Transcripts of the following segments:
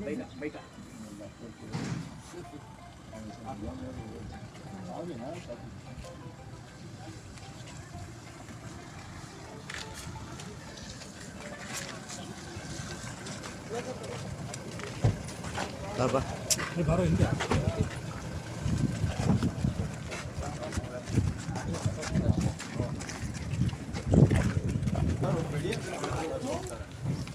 Beda, baik Apa? Ini baru ini ya. Baru beli.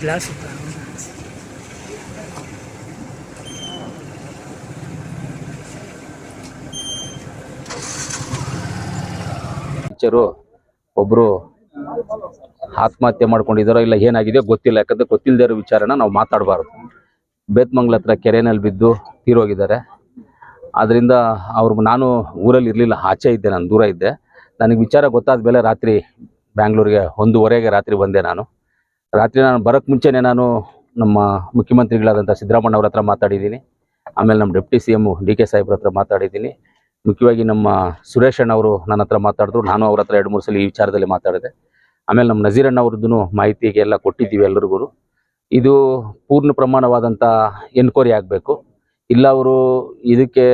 Glass ಇತ್ತ teacher ಒಬ್ರು ಆತ್ಮಹತ್ಯೆ ಮಾಡ್ಕೊಂಡಿದಾರೋ ಇಲ್ಲ ಏನಾಗಿದೆ ಗೊತ್ತಿಲ್ಲ. ಯಾಕಂದ್ರೆ ಗೊತ್ತಿಲ್ಲದೆ ಇರೋ ವಿಚಾರನ ನಾವು ಮಾತಾಡಬಾರ್ದು. ಬೇತ್ಮಂಗ್ಲ ಹತ್ರ ಕೆರೆನಲ್ಲಿ ಬಿದ್ದು ತೀರೋಗಿದ್ದಾರೆ ಆದ್ರಿಂದ ಅವ್ರು ನಾನು ಊರಲ್ಲಿ ಇರಲಿಲ್ಲ, ಆಚೆ ಇದ್ದೆ, ನಾನು ದೂರ ಇದ್ದೆ. ನನಗೆ ವಿಚಾರ ಗೊತ್ತಾದ ಮೇಲೆ ರಾತ್ರಿ ಬ್ಯಾಂಗ್ಳೂರಿಗೆ ಒಂದೂವರೆಗೆ ರಾತ್ರಿ ಬಂದೆ ನಾನು. ರಾತ್ರಿ ನಾನು ಬರೋಕ್ಕೆ ಮುಂಚೆನೇ ನಾನು ನಮ್ಮ ಮುಖ್ಯಮಂತ್ರಿಗಳಾದಂಥ ಸಿದ್ದರಾಮಣ್ಣ ಅವ್ರ ಹತ್ರ ಮಾತಾಡಿದ್ದೀನಿ. ಆಮೇಲೆ ನಮ್ಮ deputy C M D K ಸಾಹೇಬ್ರ ಹತ್ರ ಮಾತಾಡಿದ್ದೀನಿ. ಮುಖ್ಯವಾಗಿ ನಮ್ಮ ಸುರೇಶ್ ಅವರು ನನ್ನ ಹತ್ರ ಮಾತಾಡಿದ್ರು. ನಾನು ಅವ್ರ ಹತ್ರ ಎರಡು ಮೂರು ಸಲ ಈ ವಿಚಾರದಲ್ಲಿ ಮಾತಾಡಿದೆ. ಆಮೇಲೆ ನಮ್ಮ ನಜೀರಣ್ಣ ಅವ್ರದ್ದು ಮಾಹಿತಿಗೆ ಎಲ್ಲ ಕೊಟ್ಟಿದ್ದೀವಿ ಎಲ್ಲರಿಗೂ ಇದು ಪೂರ್ಣ ಪ್ರಮಾಣವಾದಂಥ ಎನ್ಕ್ವೈರಿ ಆಗಬೇಕು. ಇಲ್ಲ ಅವರು ಇದಕ್ಕೆ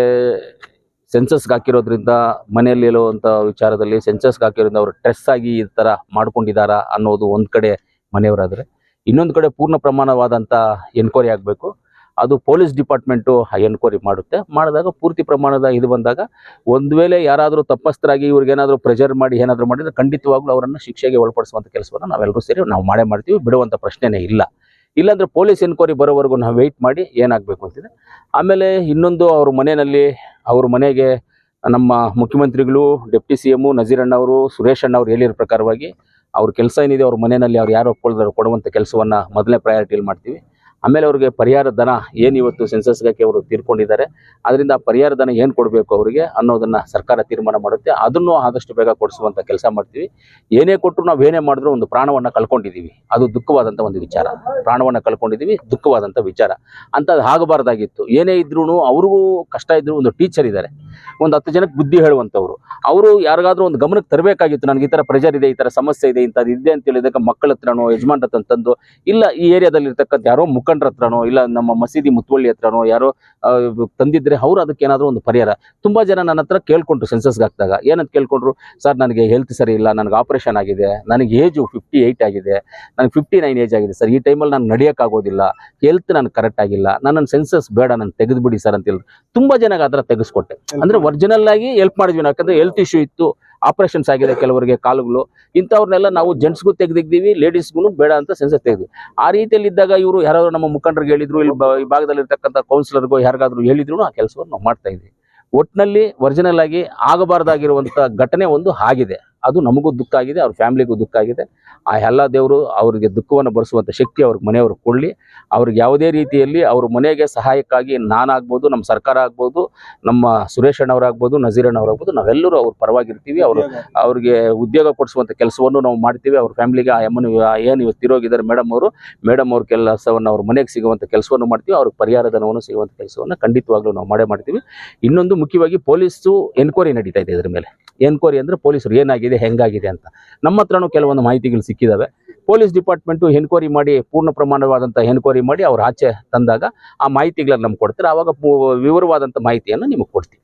ಸೆನ್ಸಸ್ಗೆ ಹಾಕಿರೋದ್ರಿಂದ ಮನೆಯಲ್ಲಿ ಇರುವಂಥ ವಿಚಾರದಲ್ಲಿ ಸೆನ್ಸಸ್ಗೆ ಹಾಕಿರೋದ್ರಿಂದ ಅವರು ಟ್ರೆಸ್ ಆಗಿ ಈ ಥರ ಮಾಡ್ಕೊಂಡಿದ್ದಾರಾ ಅನ್ನೋದು ಒಂದು ಕಡೆ ಮನೆಯವರಾದರೆ. ಇನ್ನೊಂದು ಕಡೆ ಪೂರ್ಣ ಪ್ರಮಾಣವಾದಂಥ ಎನ್ಕ್ವೈರಿ ಆಗಬೇಕು. ಅದು ಪೊಲೀಸ್ ಡಿಪಾರ್ಟ್ಮೆಂಟು ಎನ್ಕ್ವೈರಿ ಮಾಡುತ್ತೆ. ಮಾಡಿದಾಗ ಪೂರ್ತಿ ಪ್ರಮಾಣದ ಇದು ಬಂದಾಗ ಒಂದು ವೇಳೆ ಯಾರಾದರೂ ತಪ್ಪಸ್ಥರಾಗಿ ಇವ್ರಿಗೇನಾದರೂ ಪ್ರೆಷರ್ ಮಾಡಿ ಏನಾದರೂ ಮಾಡಿದರೆ ಖಂಡಿತವಾಗ್ಲೂ ಅವರನ್ನು ಶಿಕ್ಷೆಗೆ ಒಳಪಡಿಸುವಂಥ ಕೆಲಸವನ್ನು ನಾವೆಲ್ಲರೂ ಸೇರಿ ನಾವು ಮಾಡೇ ಮಾಡ್ತೀವಿ. ಬಿಡುವಂಥ ಪ್ರಶ್ನೆನೇ ಇಲ್ಲ. ಇಲ್ಲಾಂದರೆ ಪೊಲೀಸ್ ಎನ್ಕ್ವೈರಿ ಬರೋವರೆಗೂ ನಾವು ವೆಯ್ಟ್ ಮಾಡಿ ಏನಾಗಬೇಕು ಅಂತಿದೆ. ಆಮೇಲೆ ಇನ್ನೊಂದು ಅವ್ರ ಮನೆಯಲ್ಲಿ ಅವ್ರ ಮನೆಗೆ ನಮ್ಮ ಮುಖ್ಯಮಂತ್ರಿಗಳು, ಡೆಪ್ಟಿ ಸಿ ಎಮ್ಮು ನಜೀರಣ್ಣವರು ಸುರೇಶ್ ಅಣ್ಣ ಅವ್ರು ಹೇಳಿರೋ ಪ್ರಕಾರವಾಗಿ ಅವ್ರ ಕೆಲಸ ಏನಿದೆ ಅವ್ರ ಮನೆಯಲ್ಲಿ ಅವ್ರು ಯಾರು ಒಪ್ಕೊಳ್ದಾರೋ ಕೊಡುವಂಥ ಕೆಲಸವನ್ನು ಮೊದಲನೇ ಪ್ರಯಾರಿಟಿಯಲ್ಲಿ ಮಾಡ್ತೀವಿ. ಆಮೇಲೆ ಅವ್ರಿಗೆ ಪರಿಹಾರ ಧನ ಏನು ಇವತ್ತು ಸೆನ್ಸಸ್ಗೆ ಅವರು ತೀರ್ಕೊಂಡಿದ್ದಾರೆ, ಅದರಿಂದ ಪರಿಹಾರ ಧನ ಏನು ಕೊಡಬೇಕು ಅವರಿಗೆ ಅನ್ನೋದನ್ನ ಸರ್ಕಾರ ತೀರ್ಮಾನ ಮಾಡುತ್ತೆ. ಅದನ್ನು ಆದಷ್ಟು ಬೇಗ ಕೊಡಿಸುವಂಥ ಕೆಲಸ ಮಾಡ್ತೀವಿ. ಏನೇ ಕೊಟ್ಟರು ನಾವು ಏನೇ ಮಾಡಿದ್ರು ಒಂದು ಪ್ರಾಣವನ್ನು ಕಳ್ಕೊಂಡಿದ್ದೀವಿ ಅದು ದುಃಖವಾದಂಥ ಒಂದು ವಿಚಾರ. ಪ್ರಾಣವನ್ನು ಕಳ್ಕೊಂಡಿದ್ದೀವಿ ದುಃಖವಾದಂಥ ವಿಚಾರ. ಅಂಥದ್ದು ಆಗಬಾರ್ದಾಗಿತ್ತು. ಏನೇ ಇದ್ರೂ ಅವ್ರಿಗೂ ಕಷ್ಟ ಇದ್ದರೂ ಒಂದು ಟೀಚರ್ ಇದ್ದಾರೆ. ಒಂದು ಹತ್ತು ಜನಕ್ಕೆ ಬುದ್ಧಿ ಹೇಳುವಂಥವ್ರು. ಅವರು ಯಾರಿಗಾದ್ರೂ ಒಂದು ಗಮನಕ್ಕೆ ತರಬೇಕಾಗಿತ್ತು, ನನಗೆ ಈ ಥರ ಪ್ರೆಷರ್ ಇದೆ, ಈ ಥರ ಸಮಸ್ಯೆ ಇದೆ, ಇಂಥದ್ದು ಇದೆ ಅಂತ ಹೇಳಿದಾಗ ಮಕ್ಕಳ ಹತ್ರನೋ, ಯಜಮಾನ್ರ ಹತ್ರ ತಂದು, ಇಲ್ಲ ಈ ಏರಿಯಾದಲ್ಲಿ ಇರ್ತಕ್ಕಂಥ ಯಾರೋ ಮುಖಂಡ್ರ ಹತ್ರನೋ, ಇಲ್ಲ ನಮ್ಮ ಮಸೀದಿ ಮುತ್ತುವಳ್ಳಿ ಹತ್ರನೋ, ಯಾರೋ ತಂದಿದ್ರೆ ಅವ್ರು ಅದಕ್ಕೆ ಏನಾದರೂ ಒಂದು ಪರಿಹಾರ. ತುಂಬ ಜನ ನನ್ನ ಹತ್ರ ಕೇಳ್ಕೊಂಡ್ರು ಸೆನ್ಸಸ್ಗೆ ಹಾಕಿದಾಗ. ಏನಂತ ಕೇಳ್ಕೊಂಡ್ರು, ಸರ್, ನನಗೆ ಹೆಲ್ತ್ ಸರಿ ಇಲ್ಲ, ನನಗೆ ಆಪರೇಷನ್ ಆಗಿದೆ, ನನಗೆ ಏಜು ಫಿಫ್ಟಿ ಏಯ್ಟ್ ಆಗಿದೆ, ನನಗೆ ಫಿಫ್ಟಿ ನೈನ್ ಏಜ್ ಆಗಿದೆ, ಸರ್, ಈ ಟೈಮಲ್ಲಿ ನಾನು ನಡೆಯೋಕ್ಕಾಗೋದಿಲ್ಲ ಹೆಲ್ತ್ ನನಗೆ ಕರೆಕ್ಟ್ ಆಗಿಲ್ಲ ನನ್ನ ಸೆನ್ಸಸ್ ಬೇಡ ನಾನು ತೆಗೆದುಬಿಡಿ ಸರ್ ಅಂತ ಹೇಳಿದ್ರು. ತುಂಬ ಜನಕ್ಕೆ ಥರ ತೆಗೆಸ್ಕೊಟ್ಟೆ. ಅಂದ್ರೆ ಒರಿಜಿನಲ್ ಆಗಿ ಹೆಲ್ಪ್ ಮಾಡಿದ್ವಿ ಯಾಕಂದ್ರೆ ಹೆಲ್ತ್ ಇಶ್ಯೂ ಇತ್ತು ಆಪರೇಷನ್ಸ್ ಆಗಿದೆ ಕೆಲವರಿಗೆ ಕಾಲುಗಳು. ಇಂಥವ್ರನ್ನೆಲ್ಲ ನಾವು ಜೆಂಟ್ಸ್ಗೂ ತೆಗೆದಿದ್ದೀವಿ ಲೇಡೀಸ್ಗೂ ಬೇಡ ಅಂತ ಸೆನ್ಸಸ್ ತೆಗೆದ್ವಿ. ಆ ರೀತಿಯಲ್ಲಿ ಇದ್ದಾಗ ಇವರು ಯಾರಾದರೂ ನಮ್ಮ ಮುಖಂಡರಿಗೆ ಹೇಳಿದ್ರು, ಇಲ್ಲಿ ಈ ಭಾಗದಲ್ಲಿರ್ತಕ್ಕಂಥ ಕೌನ್ಸಿಲರ್ಗೂ ಯಾರಿಗಾದ್ರೂ ಹೇಳಿದ್ರು ಆ ಕೆಲಸವನ್ನು ನಾವು ಮಾಡ್ತಾ ಇದ್ವಿ ಒಟ್ಟಿನಲ್ಲಿ ಒರಿಜಿನಲ್ ಆಗಿ ಆಗಬಾರ್ದಾಗಿರುವಂಥ ಘಟನೆ ಒಂದು ಆಗಿದೆ. ಅದು ನಮಗೂ ದುಃಖ ಆಗಿದೆ ಅವ್ರ ಫ್ಯಾಮಿಲಿಗೂ ದುಃಖ ಆಗಿದೆ. ಆ ಎಲ್ಲ ದೇವರು ಅವರಿಗೆ ದುಃಖವನ್ನು ಭರಿಸುವಂಥ ಶಕ್ತಿ ಅವ್ರಿಗೆ ಮನೆಯವರು ಕೊಡಲಿ. ಅವ್ರಿಗೆ ಯಾವುದೇ ರೀತಿಯಲ್ಲಿ ಅವ್ರ ಮನೆಗೆ ಸಹಾಯಕ್ಕಾಗಿ ನಾನಾಗ್ಬೋದು ನಮ್ಮ ಸರ್ಕಾರ ಆಗ್ಬೋದು ನಮ್ಮ ಸುರೇಶ್ ಅಣ್ಣವರಾಗ್ಬೋದು ನಜೀರ್ ಅಣ್ಣವರಾಗ್ಬೋದು ನಾವೆಲ್ಲರೂ ಅವ್ರ ಪರವಾಗಿರ್ತೀವಿ. ಅವರು ಅವ್ರಿಗೆ ಉದ್ಯೋಗ ಕೊಡಿಸುವಂಥ ಕೆಲಸವನ್ನು ನಾವು ಮಾಡ್ತೀವಿ. ಅವ್ರ ಫ್ಯಾಮಿಲಿಗೆ ಆ ಅಮ್ಮನ ಏನು ಇವತ್ತು ತಿರೋಗಿದ್ದಾರೆ ಮೇಡಮ್ ಅವರು ಮೇಡಮ್ ಅವ್ರ ಕೆಲಸವನ್ನು ಅವ್ರ ಮನೆಗೆ ಸಿಗುವಂಥ ಕೆಲಸವನ್ನು ಮಾಡ್ತೀವಿ. ಅವ್ರಿಗೆ ಪರಿಹಾರ ಧನವನ್ನು ಸಿಗುವಂಥ ಕೆಲಸವನ್ನು ಖಂಡಿತವಾಗ್ಲೂ ನಾವು ಮಾಡೇ ಮಾಡ್ತೀವಿ. ಇನ್ನೊಂದು ಮುಖ್ಯವಾಗಿ ಪೊಲೀಸು ಎನ್ಕ್ವೈರಿ ನಡೀತಾ ಇದೆ ಇದ್ರ ಮೇಲೆ. ಎನ್ಕ್ವೈರಿ ಅಂದರೆ ಪೊಲೀಸರು, ಏನಾಗಿದೆ, ಹೆಂಗಾಗಿದೆ ಅಂತ. ನಮ್ಮ ಹತ್ರನೂ ಕೆಲವೊಂದು ಮಾಹಿತಿಗಳು ಸಿಕ್ಕಿದ್ದಾವೆ ಪೊಲೀಸ್ ಡಿಪಾರ್ಟ್ಮೆಂಟು ಎನ್ಕ್ವೈರಿ ಮಾಡಿ, ಪೂರ್ಣ ಪ್ರಮಾಣವಾದಂಥ ಎನ್ಕ್ವೈರಿ ಮಾಡಿ ಅವ್ರು ಆಚೆ ತಂದಾಗ ಆ ಮಾಹಿತಿಗಳನ್ನು ನಮ್ಗೆ ಕೊಡ್ತಾರೆ. ಆವಾಗ ವಿವರವಾದಂಥ ಮಾಹಿತಿಯನ್ನು ನಿಮಗೆ ಕೊಡ್ತೀವಿ.